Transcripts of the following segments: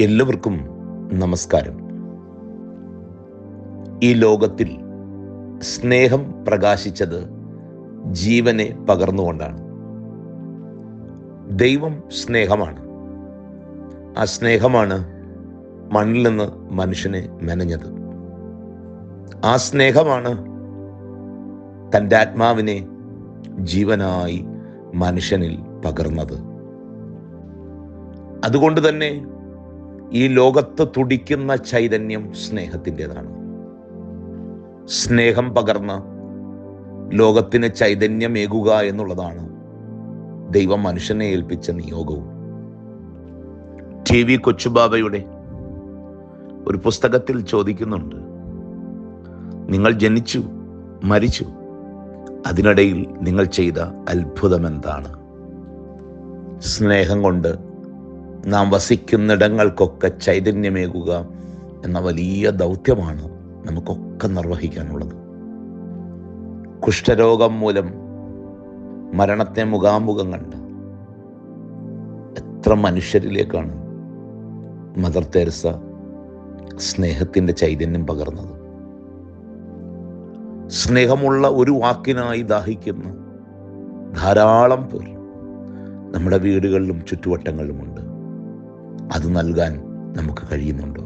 എല്ലാവർക്കും നമസ്കാരം. ഈ ലോകത്തിൽ സ്നേഹം പ്രകാശിച്ചത് ജീവനെ പകർന്നുകൊണ്ടാണ്. ദൈവം സ്നേഹമാണ്. ആ സ്നേഹമാണ് മണ്ണിൽ നിന്ന് മനുഷ്യനെ മെനഞ്ഞത്. ആ സ്നേഹമാണ് തന്റെ ആത്മാവിനെ ജീവനായി മനുഷ്യനിൽ പകർന്നത്. അതുകൊണ്ട് തന്നെ ഈ ലോകത്ത് തുടിക്കുന്ന ചൈതന്യം സ്നേഹത്തിന്റെതാണ്. സ്നേഹം പകർന്ന് ലോകത്തിന് ചൈതന്യമേകുക എന്നുള്ളതാണ് ദൈവം മനുഷ്യനെ ഏൽപ്പിച്ച നിയോഗവും. ടി വി കൊച്ചുബാബയുടെ ഒരു പുസ്തകത്തിൽ ചോദിക്കുന്നുണ്ട്. നിങ്ങൾ ജനിച്ചു മരിച്ചു അതിനിടയിൽ നിങ്ങൾ ചെയ്ത അത്ഭുതം എന്താണ് സ്നേഹം കൊണ്ട് നാം വസിക്കുന്നിടങ്ങൾക്കൊക്കെ ചൈതന്യമേകുക എന്ന വലിയ ദൗത്യമാണ് നമുക്കൊക്കെ നിർവഹിക്കാനുള്ളത്. കുഷ്ഠരോഗം മൂലം മരണത്തെ മുഖാമുഖം കണ്ട് എത്ര മനുഷ്യരിലേക്കാണ് മദർ തെരസ സ്നേഹത്തിന്റെ ചൈതന്യം പകർന്നത്. സ്നേഹമുള്ള ഒരു വാക്കിനായി ദാഹിക്കുന്ന ധാരാളം പേർ നമ്മുടെ വീടുകളിലും ചുറ്റുവട്ടങ്ങളിലുമുണ്ട്. അത് നൽകാൻ നമുക്ക് കഴിയുന്നുണ്ടോ?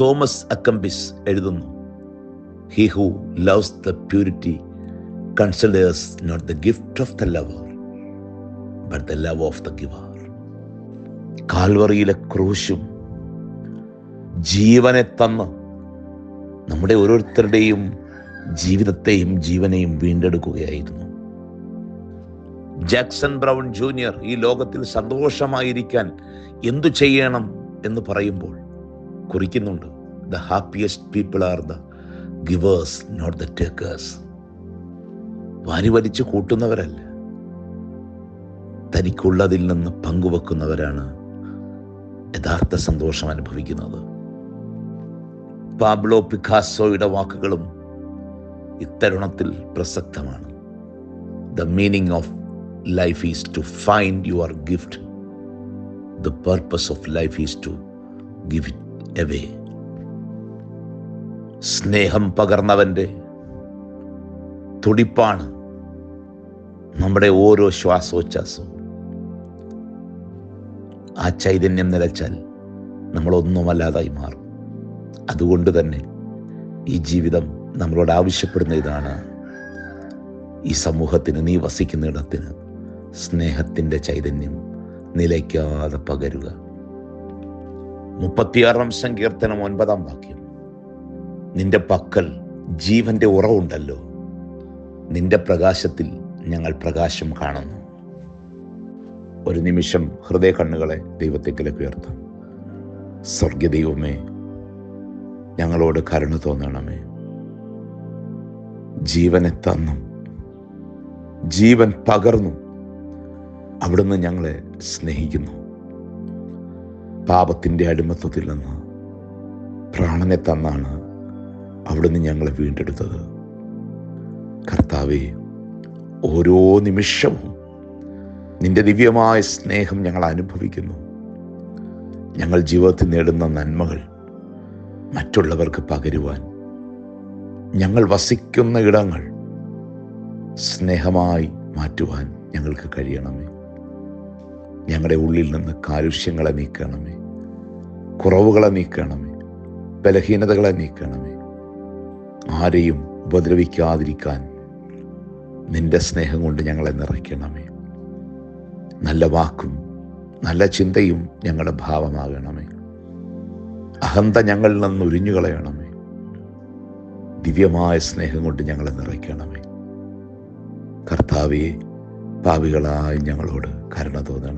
തോമസ് അക്കംബിസ് എഴുതുന്നു he who loves the purity considers not the gift of the lover but the love of the giver കാൽവറിയിലെ ക്രൂശും ജീവനെ തന്ന് നമ്മുടെ ഓരോരുത്തരുടെയും ജീവിതത്തെയും ജീവനെയും വീണ്ടെടുക്കുകയായിരുന്നു. ജാക്സൺ ബ്രൗൺ ജൂനിയർ ഈ ലോകത്തിൽ സന്തോഷമായിരിക്കാൻ എന്തു ചെയ്യണം എന്ന് പറയുമ്പോൾ കുറിക്കുന്നുണ്ട് the happiest people are the givers not the takers വാരി വലിച്ചു കൂട്ടുന്നവരല്ല. തനിക്കുള്ളതിൽ നിന്ന് പങ്കുവെക്കുന്നവരാണ് യഥാർത്ഥ സന്തോഷം അനുഭവിക്കുന്നത്. പാബ്ലോ പിക്കാസോയുടെ വാക്കുകളും ഇത്തരുണത്തിൽ പ്രസക്തമാണ്. The meaning of life is to find your gift the purpose of life is to give it away സ്നേഹം പകർന്നവന്റെ തുടിപ്പാണ് നമ്മുടെ ഓരോ ശ്വാസോച്ഛ്വാസവും ആ ചൈതന്യം നിലച്ചാൽ നമ്മളൊന്നുമല്ലാതായി മാറും. അതുകൊണ്ട് തന്നെ ഈ ജീവിതം നമ്മളോട് ആവശ്യപ്പെടുന്ന ഇതാണ് ഈ സമൂഹത്തിന് നീ വസിക്കുന്ന ഇടത്തിന്. സ്നേഹത്തിന്റെ ചൈതന്യം നിലയ്ക്കാതെ പകരുക. മുപ്പത്തിയാറാം സങ്കീർത്തനം ഒൻപതാം വാക്യം. നിന്റെ പക്കൽ ജീവന്റെ ഉറവുണ്ടല്ലോ. നിന്റെ പ്രകാശത്തിൽ ഞങ്ങൾ പ്രകാശം കാണുന്നു. ഒരു നിമിഷം ഹൃദയ കണ്ണുകളെ ദൈവത്തേക്കിലേക്ക് ഉയർത്താം. സ്വർഗ ദൈവമേ ഞങ്ങളോട് കരുണ തോന്നണമേ. ജീവനെ തന്നു ജീവൻ പകർന്നു അവിടുന്ന് ഞങ്ങളെ സ്നേഹിക്കുന്നു. പാപത്തിന്റെ അടിമത്വത്തിൽ നിന്ന് പ്രാണനെ തന്നാണ് അവിടുന്ന് ഞങ്ങളെ വീണ്ടെടുത്തത്. കർത്താവേ ഓരോ നിമിഷവും നിന്റെ ദിവ്യമായ സ്നേഹം ഞങ്ങൾ അനുഭവിക്കുന്നു. ഞങ്ങൾ ജീവിതത്തിൽ നേടുന്ന നന്മകൾ മറ്റുള്ളവർക്ക് പകരുവാൻ ഞങ്ങൾ വസിക്കുന്ന ഇടങ്ങൾ സ്നേഹമായി മാറ്റുവാൻ ഞങ്ങൾക്ക് കഴിയണമേ. ഞങ്ങളുടെ ഉള്ളിൽ നിന്ന് കാലുഷ്യങ്ങളെ നീക്കണമേ. കുറവുകളെ നീക്കണമേ. ബലഹീനതകളെ നീക്കണമേ. ആരെയും ഉപദ്രവിക്കാതിരിക്കാൻ നിന്റെ സ്നേഹം കൊണ്ട് ഞങ്ങളെ നിറയ്ക്കണമേ. നല്ല വാക്കും നല്ല ചിന്തയും ഞങ്ങളുടെ ഭാവമാകണമേ. അഹന്ത ഞങ്ങളിൽ നിന്ന് ഉരിഞ്ഞു കളയണമേ ദിവ്യമായ സ്നേഹം കൊണ്ട് ഞങ്ങളെ നിറയ്ക്കണമേ. കർത്താവെ പാവികളായി ഞങ്ങളോട് കരുണ തോന്നണമേ.